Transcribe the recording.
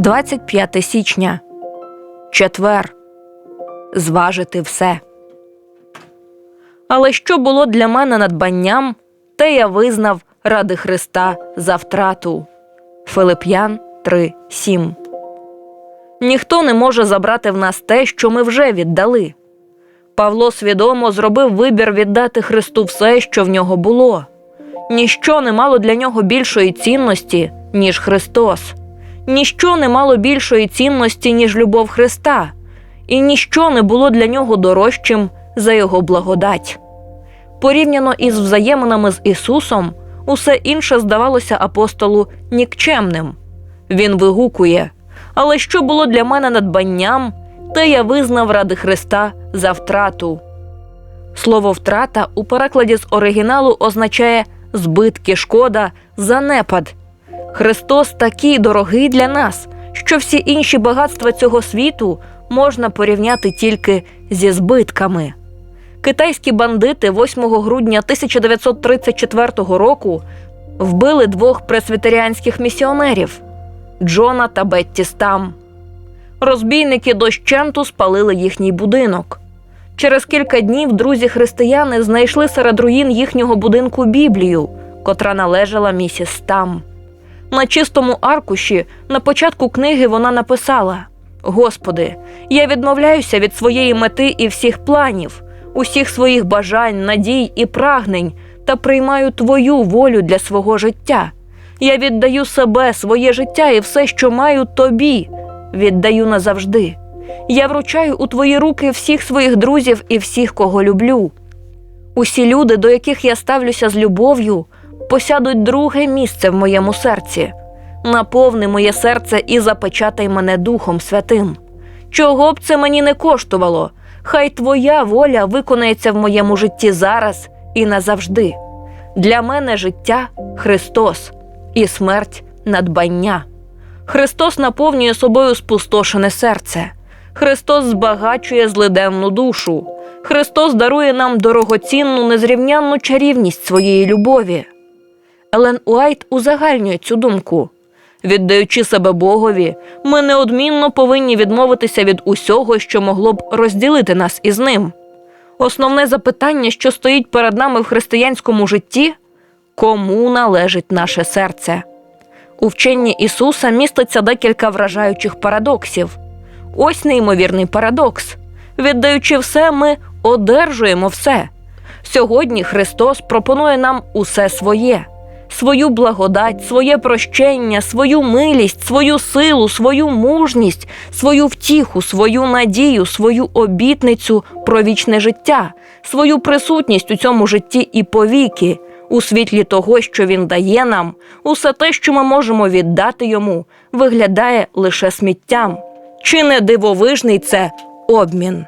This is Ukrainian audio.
25 січня. Четвер. Зважити все. Але що було для мене надбанням, те я визнав ради Христа за втрату. Филип'ян 3.7 Ніхто не може забрати в нас те, що ми вже віддали. Павло свідомо зробив вибір віддати Христу все, що в нього було. Ніщо не мало для нього більшої цінності, ніж Христос. Ніщо не мало більшої цінності, ніж любов Христа, і ніщо не було для нього дорожчим за його благодать. Порівняно із взаєминами з Ісусом, усе інше здавалося апостолу нікчемним. Він вигукує: Але що було для мене надбанням, те я визнав ради Христа за втрату. Слово втрата у перекладі з оригіналу означає збитки, шкода, занепад. Христос такий дорогий для нас, що всі інші багатства цього світу можна порівняти тільки зі збитками. Китайські бандити 8 грудня 1934 року вбили двох пресвітеріанських місіонерів Джона та Бетті Стам. Розбійники дощенту спалили їхній будинок. Через кілька днів друзі християни знайшли серед руїн їхнього будинку Біблію, котра належала місіс Стам. На чистому аркуші на початку книги вона написала: Господи, я відмовляюся від своєї мети і всіх планів, усіх своїх бажань, надій і прагнень та приймаю Твою волю для свого життя. Я віддаю себе, своє життя і все, що маю тобі, віддаю назавжди. Я вручаю у твої руки всіх своїх друзів і всіх, кого люблю. Усі люди, до яких я ставлюся з любов'ю, посядуть друге місце в моєму серці. Наповни моє серце і запечатай мене Духом Святим. Чого б це мені не коштувало, хай твоя воля виконається в моєму житті зараз і назавжди. Для мене життя Христос і смерть надбання. Христос наповнює собою спустошене серце. Христос збагачує злиденну душу. Христос дарує нам дорогоцінну, незрівнянну чарівність своєї любові. Елен Уайт узагальнює цю думку. Віддаючи себе Богові, ми неодмінно повинні відмовитися від усього, що могло б розділити нас із ним. Основне запитання, що стоїть перед нами в християнському житті кому належить наше серце? У вченні Ісуса міститься декілька вражаючих парадоксів. Ось неймовірний парадокс. Віддаючи все, ми одержуємо все. Сьогодні Христос пропонує нам усе своє, свою благодать, своє прощення, свою милість, свою силу, свою мужність, свою втіху, свою надію, свою обітницю про вічне життя, свою присутність у цьому житті і повіки. У світлі того, що він дає нам, усе те, що ми можемо віддати йому, виглядає лише сміттям. Чи не дивовижний це обмін?